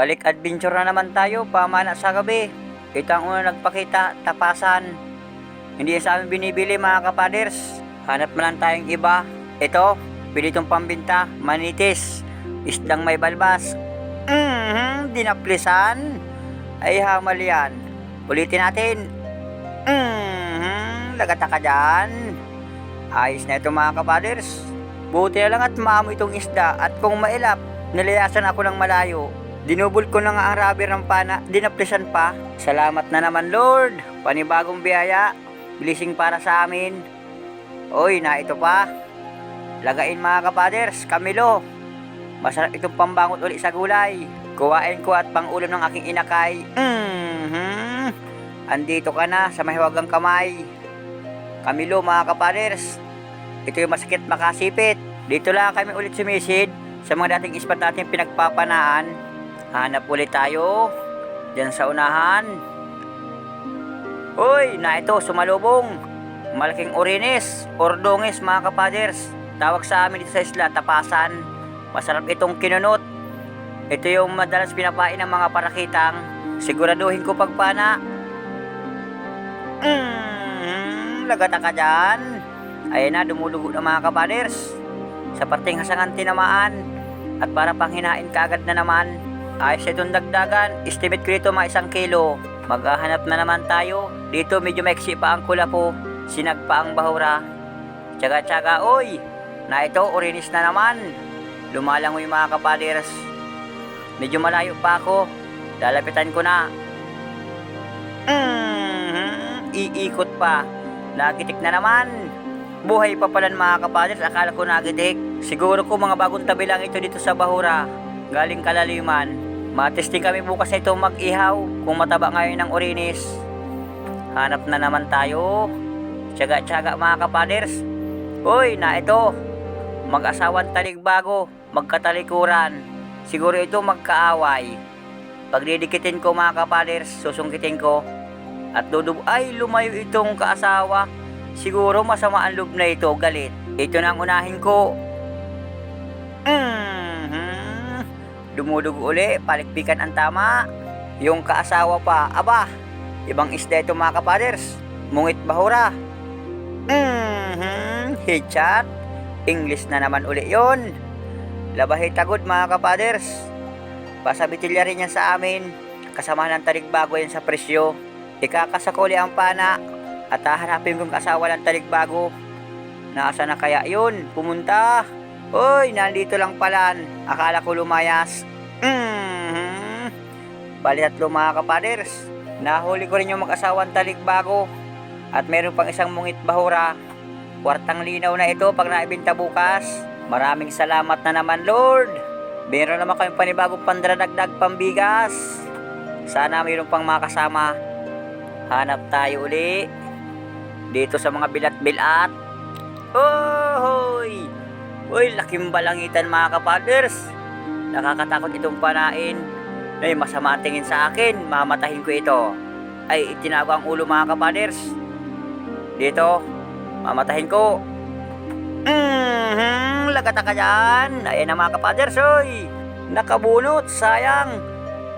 Bike adventure na naman tayo, pamana sa gabi. Ito ang una nagpakita, tapasan. Hindi sa amin binibili mga kapaders. Hanap man lang tayong iba. Ito, pili itong pambinta, manitis. Isdang may balbas. Mhm, dinaplisan. Ay hamal yan. Ulitin natin. Mhm, lagata ka dyan. Ayos na ito mga kapaders. Buti na lang at maamo itong isda at kung mailap, nilayasan ako ng malayo. Dinubol ko na nga ang rubber ng pana, dinaplisan pa. Salamat na naman Lord, panibagong biyaya, blessing para sa amin. Oy, na ito pa. Lagain mga kapaders, Camilo. Masarap itong pambangot uli sa gulay. Kuwain ko at pangulam ng aking inakay. Mhm. Andito ka na sa mahiwagang kamay. Camilo mga kapaders, ito yung masakit makasipit. Dito lang kami ulit sumisid sa mga dating ispat natin pinagpapanaan. Hanap ulit tayo. Diyan sa unahan. Uy, na ito, sumalubong. Malaking orinis, ordongis mga kapaders. Tawag sa amin dito sa isla, tapasan. Masarap itong kinunot. Ito yung madalas pinapain ng mga parakitang. Siguraduhin ko pagpana. Mm, lagata ka dyan. Ayan na, dumulugo na mga kapaders. Sa parting hasangan tinamaan. At para panghinain kaagad na naman. Ayos itong dagdagan. Estimate ko dito mga isang kilo. Maghahanap na naman tayo. Dito medyo maiksi pa ang kula po. Sinag pa ang bahura. Tsaga-tsaga, oy! Na ito, orinis na naman. Lumalangoy mga kapaders. Medyo malayo pa ako. Lalapitan ko na. Mhm, iikot pa. Nagitik na naman. Buhay pa pala mga kapaders. Akala ko nagitik. Siguro ko mga bagong tabi lang ito dito sa Bahura. Galing kalaliman. Matesting kami bukas nito mag-ihaw kung mataba ngayon ng orinis. Hanap na naman tayo. Tsaga-tsaga mga kapaders. Uy, na ito. Mag-asawang taligbago, magkatalikuran. Siguro ito magkaaway. Pag didikitin ko mga kapaders, susungkitin ko. At dudub ay lumayo itong kaasawa. Siguro masama ang loob na ito, galit. Ito na ang unahin ko. Dumudugo uli, palikpikan ang tama. Yung kaasawa pa, aba, ibang isda ito mga kapaders. Mungit bahura. Mhm. Headshot. English na naman uli yon. Labahe tagod mga kapaders. Pasabitilya rin yan sa amin. Kasama ng taligbago yan sa presyo. Ikakasakuli ang pana at hahanapin kong kasawa ng taligbago. Nasa na kaya yun? Pumunta. Uy, nandito lang palan. Akala ko lumayas. Bali tatlo mga kapaders. Nahuli ko rin yung mag-asawang taligbago. At meron pang isang mungit bahura. Kwartang linaw na ito pag naibinta bukas. Maraming salamat na naman Lord. Meron naman kayong panibagong pandradagdag pambigas. Sana mayroon pang makasama. Hanap tayo uli. Dito sa mga bilat-bilat. Hoy! Uy, laking balangitan mga kapaders. Nakakatakot itong panain. Ay, masama ang tingin sa akin. Mamatahin ko ito. Ay, itinago ang ulo mga kapaders. Dito, mamatahin ko. Mhm, lagata ka dyan. Ayan na mga kapaders, oy. Nakabunot, sayang.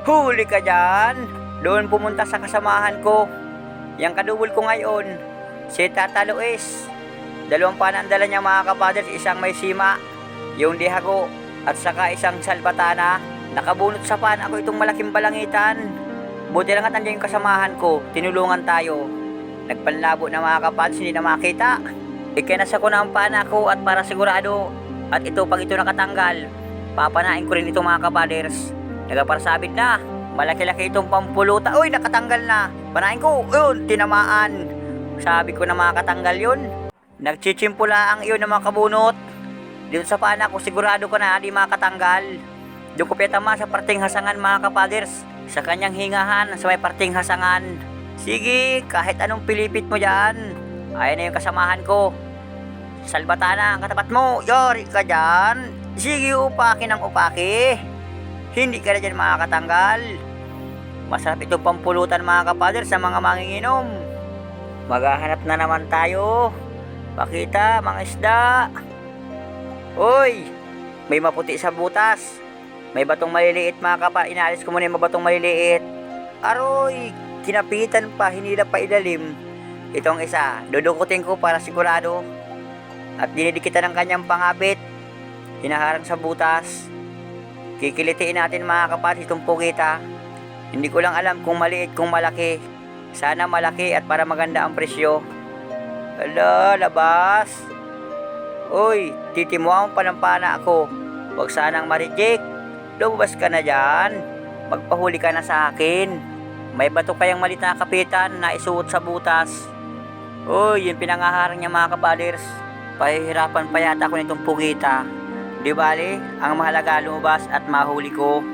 Huli ka dyan. Doon pumunta sa kasamahan ko. Yang kadubol ko ngayon, si Tata Luis. Dalawang panandala niya mga kapaders, isang may sima, yung dihago, at saka isang salbatana. Nakabunot sa pan ako itong malaking balangitan. Buti lang at nandiyan yung kasamahan ko, tinulungan tayo. Nagpanlabo na mga kapaders, hindi na makita. Ikinasa ko na ang pana ko at para sigurado, at ito pag ito nakatanggal, papanain ko rin ito mga kapaders. Nagaparsabit na, malaki-laki itong pampuluta. Uy, nakatanggal na. Panain ko, yun, tinamaan. Sabi ko na makatanggal yun. Nagchichimpula ang iyon ng mga kabunot. Dito sa pana ko, sigurado ko na di makatanggal. Pinatama sa parting hasangan mga kapaders. Sa kanyang hingahan, sa may parting hasangan. Sige, kahit anong pilipit mo dyan. Ayan na yung kasamahan ko. Salbatana ang katapat mo. Yori ka dyan. Sige, upaki ng upaki. Hindi ka na dyan makakatanggal. Masarap itong pampulutan mga kapaders sa mga manginginom. Maghahanap na naman tayo. Pakita, mga isda. Uy, may maputi sa butas. May batong maliliit mga kapa. Inaalis ko muna yung batong maliliit. Aroy! Kinapitan pa, hinila pa ilalim. Itong isa, dudukutin ko para sigurado. At dinidikitan ng kanyang pangapit. Hinaharang sa butas. Kikilitiin natin mga kapatid itong pugita. Hindi ko lang alam kung maliit kung malaki. Sana malaki at para maganda ang presyo. Ala, labas. Uy, titimuan pa ng pana ako. Huwag sanang ma-reject. Lumabas ka na dyan. Magpahuli ka na sa akin. May bato kayang malit na kapitan na isuot sa butas. Uy, yung pinangaharang niya mga kabalers. Pahihirapan pa yata ko nitong pugita. Di bali, ang mahalaga lumabas at mahuli ko.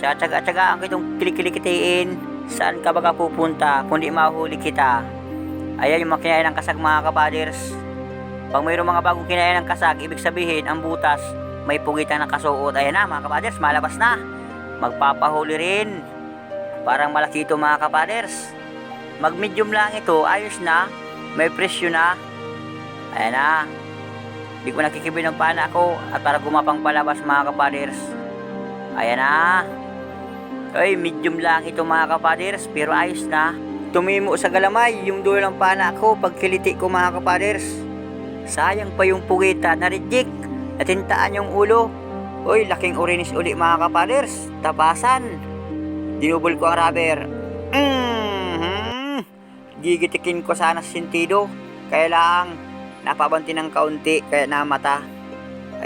Tsatsaga-tsagaan ko itong kilikilikitiin. Saan ka baga pupunta kung di mahuli kita? Ayan yung mga kinain ng kasag mga kabalers. Pag mayroong mga bagong kinain ng kasag, ibig sabihin ang butas may pugitan na kasuot. Ayan na mga kabalers, malabas na. Magpapahuli rin. Parang malaki ito mga kabalers. Mag medium lang ito, ayos na. May presyo na. Ayan na. Hindi ko nakikibin ng pana ko at para gumapang palabas mga kapaders. Ayan na. Ay, medium lang ito mga kapaders pero ayos na. Tumimo sa galamay yung dulo ng pana ko pag kiliti ko mga kapaders. Sayang pa yung pugita na reject. Natintaan yung ulo. Uy, laking urinis uli mga kapaders. Tapasan. Dinubol ko ang rubber. Mhm. Gigitikin ko sana sa sentido. Kaya lang, napabanti ng kaunti kaya namata.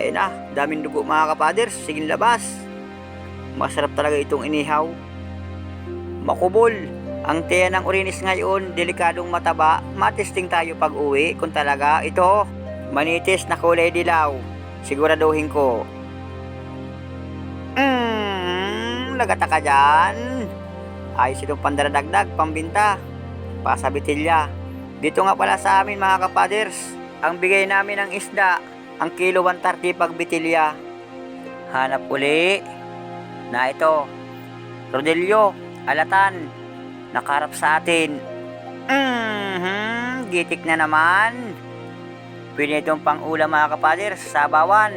Ayun na, daming dugo mga kapaders. Sige labas. Masarap talaga itong inihaw. Makubol. Ang tiyan ng urinis ngayon, delikadong mataba. Matesting tayo pag uwi kung talaga ito. Manitis na kulay dilaw. Siguraduhin ko. Mmm, lagata ka dyan. Ayos itong pandaradagdag, pambinta. Pasabitilya. Dito nga pala sa amin mga kapaders, ang bigay namin ng isda, ang kilo 130 pag bitilya. Hanap uli na ito. Rodelio, alatan, nakarap sa atin. Mhm, gitik na naman. Pwede itong pang ulam mga kapaders, sabawan.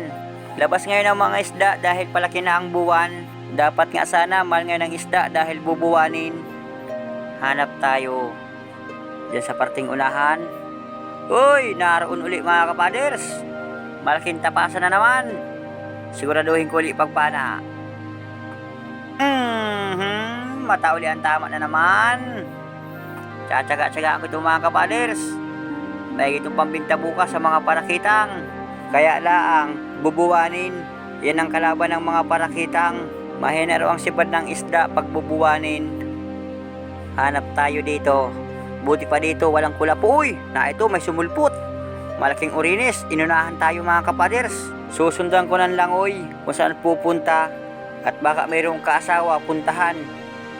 Labas ngayon ang mga isda dahil palaki na ang buwan. Dapat nga sana mahal ngayon ang isda dahil bubuwanin. Hanap tayo. Diyan sa parting unahan. Uy, naroon uli mga kapaders. Malaking tapasan na naman. Siguraduhin ko uli pagpana. Mhm, mata uli ang tama na naman. Tsatsaga-tsaga ko itong mga kapaders. May itong pambinta bukas sa mga parakitang. Kaya laang, bubuwanin. Yan ang kalaban ng mga parakitang. Mahina raw ang sipad ng isda pag bubuwanin. Hanap tayo dito. Buti pa dito, walang kulap. Uy, na ito, may sumulpot. Malaking urinis, inunahan tayo mga kapaders. Susundan ko ng langoy kung saan pupunta. At baka mayroong kaasawa, puntahan.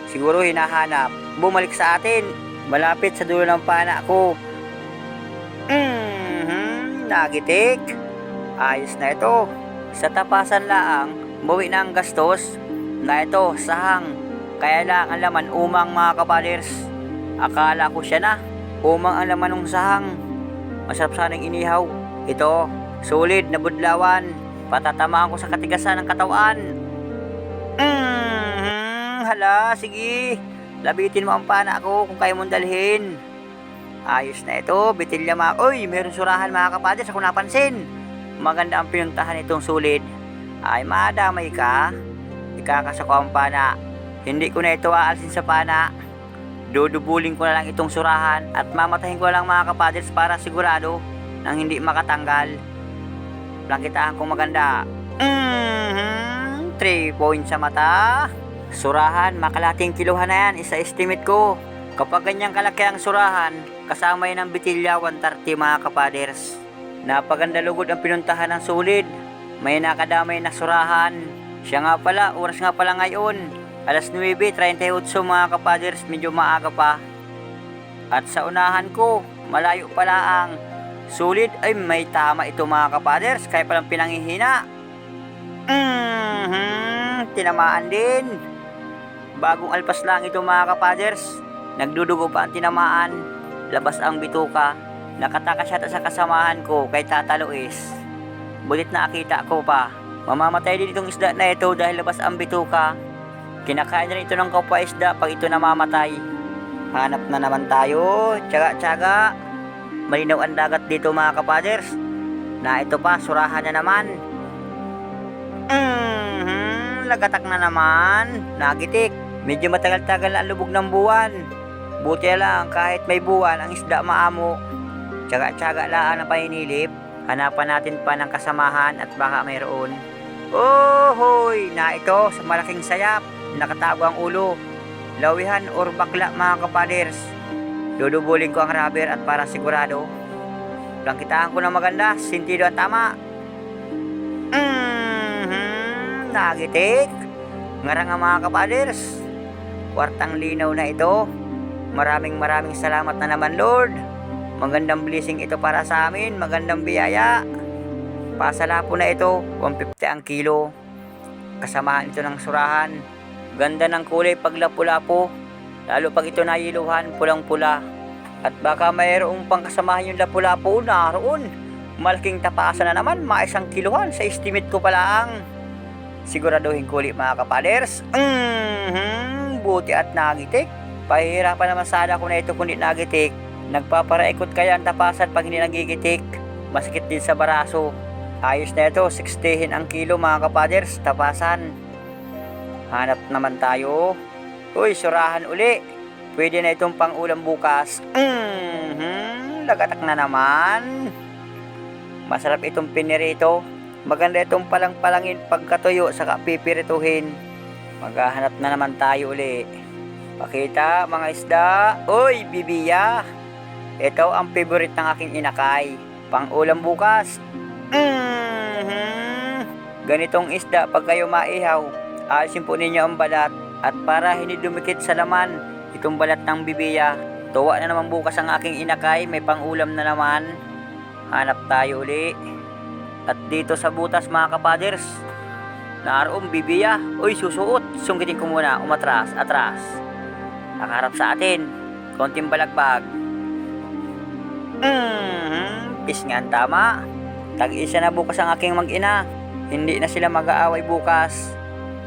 Siguro hinahanap. Bumalik sa atin. Malapit sa dulo ng pana ko. Nagitik. Ayos na ito. Sa tapasan laang, bawi na ang gastos. Na ito, sahang. Kaya lang ang laman umang mga kapaders. Akala ko siya na. Umang ang laman ng sahang. Masarap sanang inihaw. Ito, solid na budlawan. Patatamaan ko sa katigasan ng katawan. Mhm, hala, sige. Labitin mo ang pana ko kung kaya mong dalhin. Ayos na ito, bitilya mga... Uy, meron surahan mga kapaders, ako napansin. Maganda ang pinuntahan itong sulit. Ay, madamay ka. Ikakasako ang pana. Hindi ko na ito aalsin sa pana. Dudubulin ko na lang itong surahan at mamatahin ko lang mga kapaders para sigurado nang hindi makatanggal. Plakitaan kong maganda. Mhm, 3 points sa mata. Surahan, makalating kiluhan na yan, isa estimate ko. Kapag ganyang kalaki ang surahan, kasama yan ng bitilya 130 mga kapaders. Napaganda lugod ang pinuntahan ng sulid. May nakadamay na surahan. Siya nga pala, oras nga pala ngayon. Alas 9.38 mga kapaders, medyo maaga pa. At sa unahan ko, malayo pala ang sulit ay may tama ito mga kapaders, kaya palang pinangihina. Mhm, tinamaan din. Bagong alpas lang ito mga kapaders. Nagdudugo pa ang tinamaan. Labas ang bituka. Nakatakas yata sa kasamahan ko kay Tata Luis. Bulit na akita ko pa. Mamamatay din itong isda na ito dahil labas ang bituka. Kinakain rin ito ng kapwa isda pag ito namamatay. Hanap na naman tayo. Tsaga-tsaga. Malinaw ang dagat dito mga kapaders. Na ito pa, surahan na naman. Mhm, lagatak na naman. Nagitik. Medyo matagal-tagal ang lubog ng buwan. Buti lang kahit may buwan ang isda maamo. Tsaga-tsaga laan ang paninilip. Hanapan natin pa ng kasamahan at baka mayroon. Oh, hoy! Na ito sa malaking sayap. Nakatago ang ulo. Lawihan or bakla mga kapaders. Dudubulin ko ang rubber at para sigurado. Langkitaan ko ng maganda, sintido at tama. Mhm, nagitik. Ngarang ang mga kapaders. Kwartang linaw na ito. Maraming maraming salamat na naman Lord. Magandang blessing ito para sa amin, magandang biyaya. Pasala po na ito, 150 ang kilo. Kasamahan ito ng surahan. Ganda ng kulay pag lapu-lapo. Lalo pag ito nayiluhan, pulang-pula. At baka mayroong pang kasamahan yung lapu-lapo naroon. Malaking tapasan na naman, mga isang kiluhan sa estimate ko pa lang. Siguraduhin ko ulit mga kapaders. Mhm, buti at nagitik. Pahihirapan naman sana ako na ito kundi nagitik. Nagpaparaikot kaya ang tapasan pag hindi nagigitik. Masakit din sa baraso. Ayos na ito, 60 ang kilo mga kapaders, tapasan. Hanap naman tayo. Uy, surahan uli. Pwede na itong pang-ulam bukas. Mhm, lagatak na naman. Masarap itong pinirito. Maganda itong palang-palangin pagkatuyo saka pipirituhin. Maghahanap na naman tayo uli. Pakita mga isda. Uy, bibiya. Ito ang favorite ng aking inakay. Pang-ulam bukas. Mhm. Ganitong isda pag kayo maihaw, alisin po ninyo ang balat at para hindi dumikit sa laman itong balat ng bibiya. Tuwa na naman bukas ang aking inakay, may pang-ulam na naman. Hanap tayo uli. At dito sa butas mga kapaders, naroong bibiya. Uy, susuot. Sungkitin ko muna, umatras, atras. Nakaharap sa atin. Konting balagbag. Mhm, pisngan tama. Tag-isa na bukas ang aking mag-ina. Hindi na sila mag-aaway bukas.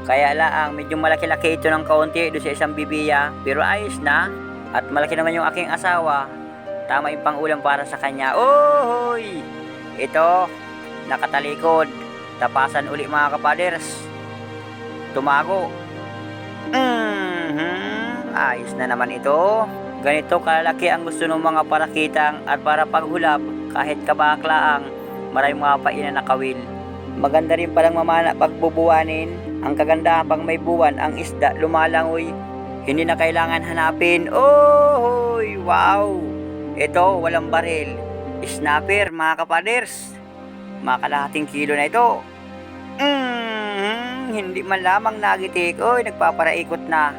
Kaya lang, medyo malaki-laki ito ng kaunti doon sa isang bibiya. Pero ayos na. At malaki naman yung aking asawa. Tama yung pang-ulam para sa kanya. Ohoy! Ito, nakatalikod. Tapasan uli mga kapaders. Tumago. Mhm, ayos na naman ito. Ganito kalaki ang gusto ng mga parakitang at para paghulap kahit kabaklaang maraming mga painan na kawil. Maganda rin palang mamana pagbubuwanin. Ang kagandahan pag may buwan ang isda lumalangoy. Hindi na kailangan hanapin. Oh, wow! Ito, walang baril. Snapper, mga kapaders. Mga kalahating kilo na ito. Mm, hindi man lamang nagitik. Oy, nagpaparaikot na.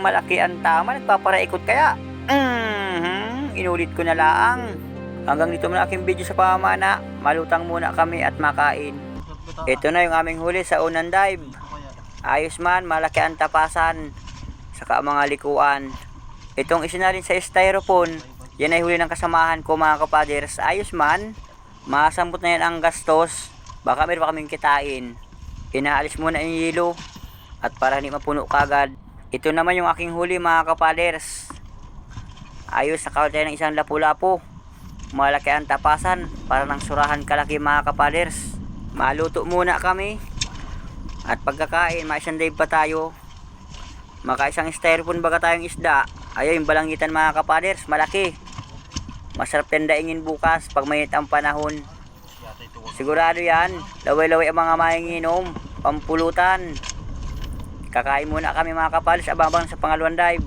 Malaki ang tama, nagpaparaikot kaya. Mm, inulit ko na lang. Hanggang dito muna aking video sa pamana. Malutang muna kami at makain. Ito na yung aming huli sa unang dive. Ayos man, malaki ang tapasan. Saka mga likuan. Itong isinalin sa styrofoam, yan ay huli ng kasamahan ko mga kapaders. Ayos man, masambot na yan ang gastos. Baka meron pa kaming kitain. Inaalis muna yung yelo. At para hindi mapuno kagad. Ito naman yung aking huli mga kapaders. Ayos, nakawal tayo ng isang lapu-lapu. Malaki ang tapasan para ng surahan kalaki mga kapaders. Maluto muna kami. At pagkakain, may isang dive pa tayo. Maka isang styrofoam baga tayong isda. Ayun, yung balangitan mga kapaders, malaki. Masarap yan daingin bukas pag mainit ang panahon. Sigurado yan, laway-laway ang mga manginginom, pampulutan. Kakain muna kami mga kapaders abang sa pangalawang dive.